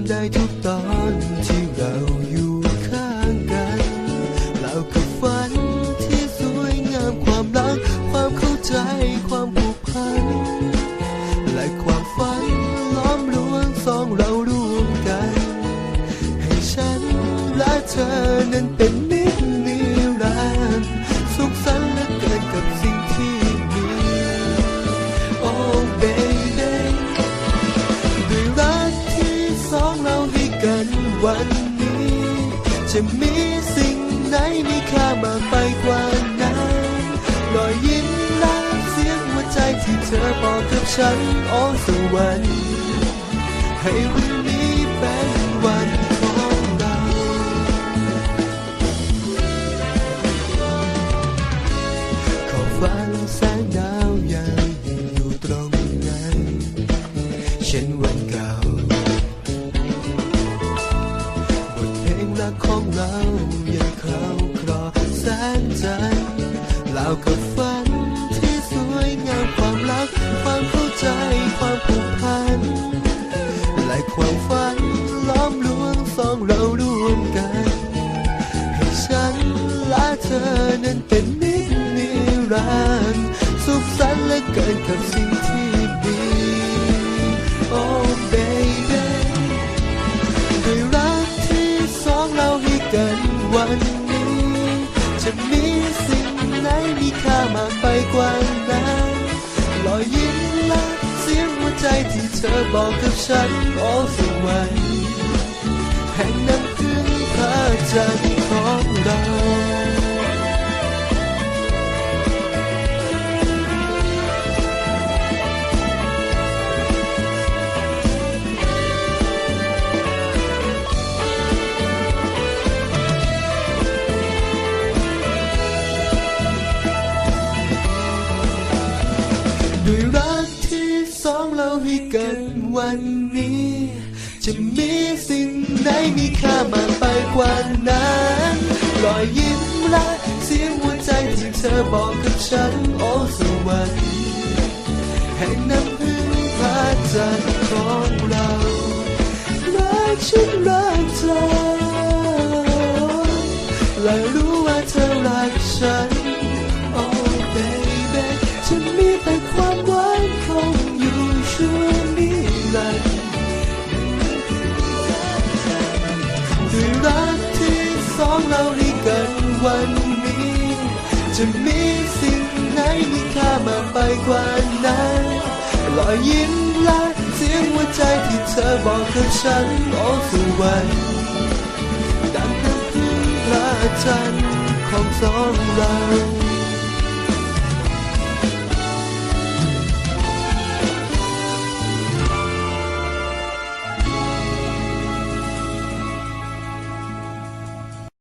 ำได้ทุกตอนที่เราอยู่ข้างกันเราคือฝันที่สวยงามความรัก ความเข้าใจความผูกพัน และความฝันล้อมรวงสองเราร่วมกัน ให้ฉันและเธอนั้นเป็น วันนี้ จะมีสิ่งไหนมีค่ามากไปกว่านั้นรอยยิ้มและเสียงหัวใจที่เธอบอกกับฉันโอ้สวรรค์ให้วันนี้เป็นวันของเรา ขอฝันแสงดาวยังอยู่ตรงนั้นเช่นวันเก่า ของเรายังคราวครอแสงจันทร์เล่ากับฝันที่สวยงามความรัก ความเข้าใจความผูกพันและความฝันล้อมรวงสองเราร่วมกันให้ฉันและเธอนั้นเป็นนิจนิรันดร์สุขสันต์เหลือเกินกับสิ่ง ที่เธอบอกกับฉันขอ้สวรรค์แห่งน้ำพึ่งพระจันทร์ องเกันวันนี้ จะมีสิ่งไหนมีค่ามากไปกว่านั้นรอยยิ้มและเสียงหัวใจที่เธอบอกกับฉัน โอ้สวรรค์แห่งน้ำพึ่งพระจันทร์ของ จะมีสิ่งไหนมีค่ามากไปกว่านั้นรอยยิ้มและเสียงหัวใจที่เธอบอกกับฉันโอ้สวรรค์ดังน้ำพึ่งพระจันทร์ของสองเรา